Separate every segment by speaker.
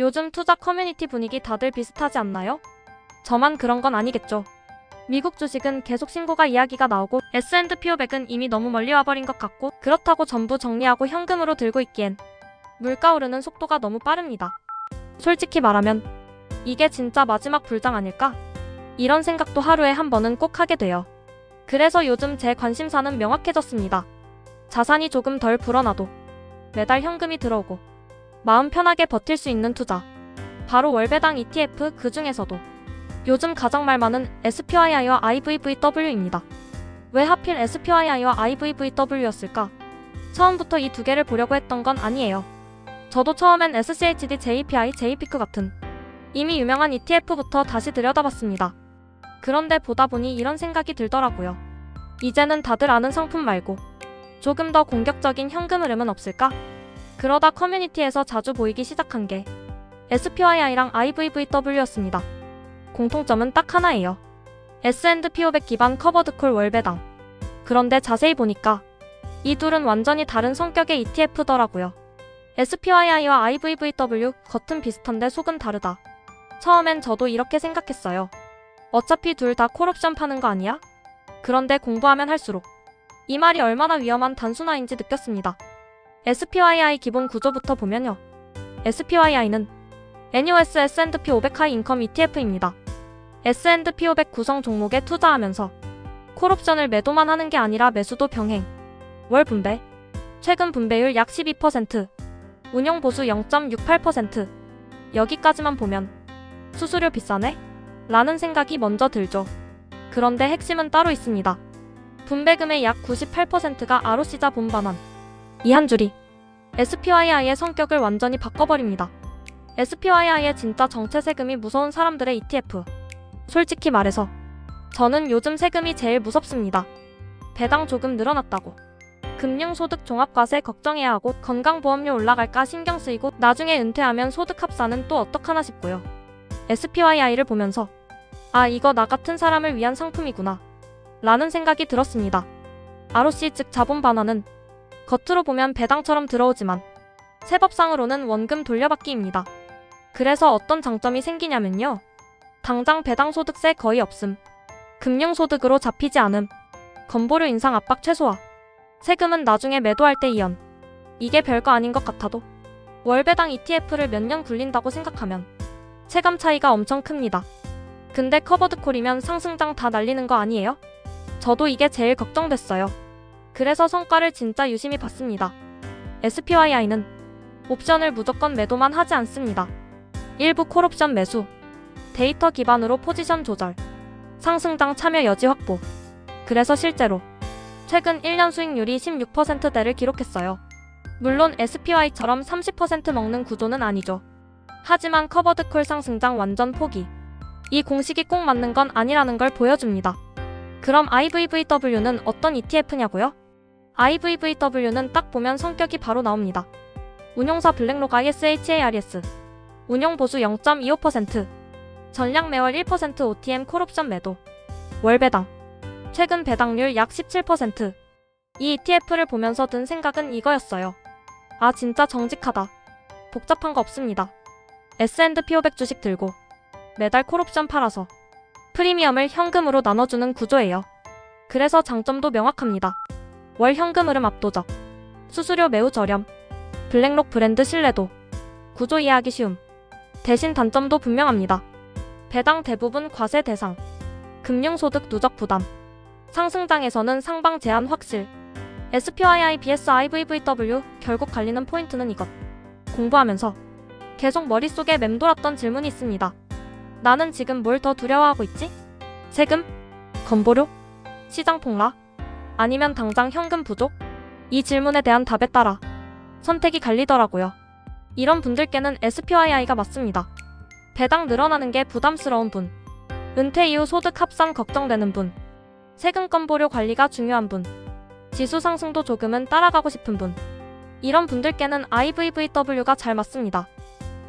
Speaker 1: 요즘 투자 커뮤니티 분위기 다들 비슷하지 않나요? 저만 그런 건 아니겠죠. 미국 주식은 계속 신고가 이야기가 나오고 S&P 500은 이미 너무 멀리 와버린 것 같고 그렇다고 전부 정리하고 현금으로 들고 있기엔 물가 오르는 속도가 너무 빠릅니다. 솔직히 말하면 이게 진짜 마지막 불장 아닐까? 이런 생각도 하루에 한 번은 꼭 하게 돼요. 그래서 요즘 제 관심사는 명확해졌습니다. 자산이 조금 덜 불어나도 매달 현금이 들어오고 마음 편하게 버틸 수 있는 투자. 바로 월배당 ETF 그 중에서도 요즘 가장 말 많은 SPYI와 IVVW입니다. 왜 하필 SPYI와 IVVW였을까? 처음부터 이 두 개를 보려고 했던 건 아니에요. 저도 처음엔 SCHD, JPI, JPIC 같은 이미 유명한 ETF부터 다시 들여다봤습니다. 그런데 보다 보니 이런 생각이 들더라고요. 이제는 다들 아는 상품 말고 조금 더 공격적인 현금 흐름은 없을까? 그러다 커뮤니티에서 자주 보이기 시작한 게 SPYI랑 IVVW였습니다. 공통점은 딱 하나예요. S&P 500 기반 커버드콜 월배당. 그런데 자세히 보니까 이 둘은 완전히 다른 성격의 ETF더라고요. SPYI와 IVVW 겉은 비슷한데 속은 다르다. 처음엔 저도 이렇게 생각했어요. 어차피 둘 다 콜옵션 파는 거 아니야? 그런데 공부하면 할수록 이 말이 얼마나 위험한 단순화인지 느꼈습니다. SPYI 기본 구조부터 보면요. SPYI는 NUS S&P 500 하이 인컴 ETF입니다. S&P 500 구성 종목에 투자하면서 콜옵션을 매도만 하는 게 아니라 매수도 병행. 월 분배. 최근 분배율 약 12%. 운용 보수 0.68%. 여기까지만 보면 수수료 비싸네? 라는 생각이 먼저 들죠. 그런데 핵심은 따로 있습니다. 분배금의 약 98%가 아로시자 본반원. 이 한 줄이 SPYI의 성격을 완전히 바꿔버립니다. SPYI의 진짜 정체 세금이 무서운 사람들의 ETF. 솔직히 말해서 저는 요즘 세금이 제일 무섭습니다. 배당 조금 늘어났다고. 금융소득 종합과세 걱정해야 하고 건강보험료 올라갈까 신경 쓰이고 나중에 은퇴하면 소득 합산은 또 어떡하나 싶고요. SPYI를 보면서 아 이거 나 같은 사람을 위한 상품이구나 라는 생각이 들었습니다. ROC 즉 자본 반환은 겉으로 보면 배당처럼 들어오지만 세법상으로는 원금 돌려받기입니다. 그래서 어떤 장점이 생기냐면요. 당장 배당 소득세 거의 없음. 금융소득으로 잡히지 않음. 건보료 인상 압박 최소화. 세금은 나중에 매도할 때 이연. 이게 별거 아닌 것 같아도 월배당 ETF를 몇 년 굴린다고 생각하면 체감 차이가 엄청 큽니다. 근데 커버드콜이면 상승장 다 날리는 거 아니에요? 저도 이게 제일 걱정됐어요. 그래서 성과를 진짜 유심히 봤습니다. SPYI는 옵션을 무조건 매도만 하지 않습니다. 일부 콜옵션 매수, 데이터 기반으로 포지션 조절, 상승장 참여 여지 확보. 그래서 실제로 최근 1년 수익률이 16%대를 기록했어요. 물론 SPY처럼 30% 먹는 구조는 아니죠. 하지만 커버드콜 상승장 완전 포기. 이 공식이 꼭 맞는 건 아니라는 걸 보여줍니다. 그럼 IVVW는 어떤 ETF냐고요? IVVW는 딱 보면 성격이 바로 나옵니다. 운용사 블랙록 ISHARS 운용 보수 0.25% 전량 매월 1% OTM 콜옵션 매도 월 배당 최근 배당률 약 17%. 이 ETF를 보면서 든 생각은 이거였어요. 아 진짜 정직하다. 복잡한 거 없습니다. S&P 500 주식 들고 매달 콜옵션 팔아서 프리미엄을 현금으로 나눠주는 구조예요. 그래서 장점도 명확합니다. 월 현금 흐름 압도적. 수수료 매우 저렴. 블랙록 브랜드 신뢰도. 구조 이해하기 쉬움. 대신 단점도 분명합니다. 배당 대부분 과세 대상. 금융소득 누적 부담. 상승장에서는 상방 제한 확실. SPYI, BS, IVVW 결국 갈리는 포인트는 이것. 공부하면서 계속 머릿속에 맴돌았던 질문이 있습니다. 나는 지금 뭘 더 두려워하고 있지? 세금? 건보료? 시장 폭락? 아니면 당장 현금 부족? 이 질문에 대한 답에 따라 선택이 갈리더라고요. 이런 분들께는 SPYI가 맞습니다. 배당 늘어나는 게 부담스러운 분. 은퇴 이후 소득 합산 걱정되는 분. 세금 건보료 관리가 중요한 분. 지수 상승도 조금은 따라가고 싶은 분. 이런 분들께는 IVVW가 잘 맞습니다.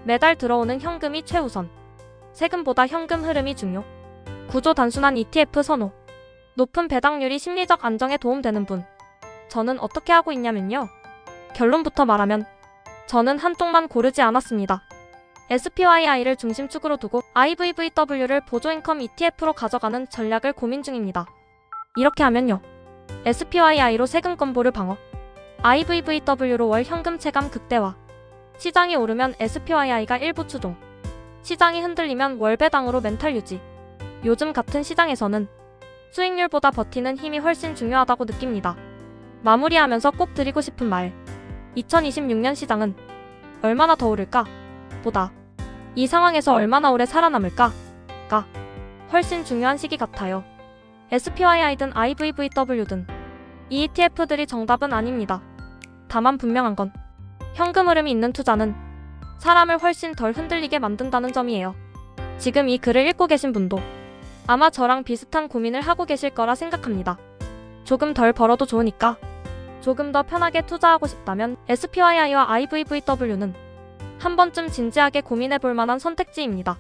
Speaker 1: 매달 들어오는 현금이 최우선. 세금보다 현금 흐름이 중요. 구조 단순한 ETF 선호. 높은 배당률이 심리적 안정에 도움되는 분. 저는 어떻게 하고 있냐면요. 결론부터 말하면 저는 한쪽만 고르지 않았습니다. SPYI를 중심축으로 두고 IVVW를 보조인컴 ETF로 가져가는 전략을 고민 중입니다. 이렇게 하면요. SPYI로 세금 건보를 방어, IVVW로 월 현금 체감 극대화, 시장이 오르면 SPYI가 일부 추종, 시장이 흔들리면 월 배당으로 멘탈 유지. 요즘 같은 시장에서는 수익률보다 버티는 힘이 훨씬 중요하다고 느낍니다. 마무리하면서 꼭 드리고 싶은 말. 2026년 시장은 얼마나 더 오를까? 보다 이 상황에서 얼마나 오래 살아남을까? 가 훨씬 중요한 시기 같아요. SPYI든 IVVW든 이 ETF들이 정답은 아닙니다. 다만 분명한 건 현금 흐름이 있는 투자는 사람을 훨씬 덜 흔들리게 만든다는 점이에요. 지금 이 글을 읽고 계신 분도 아마 저랑 비슷한 고민을 하고 계실 거라 생각합니다. 조금 덜 벌어도 좋으니까 조금 더 편하게 투자하고 싶다면 SPYI와 IVVW는 한 번쯤 진지하게 고민해 볼 만한 선택지입니다.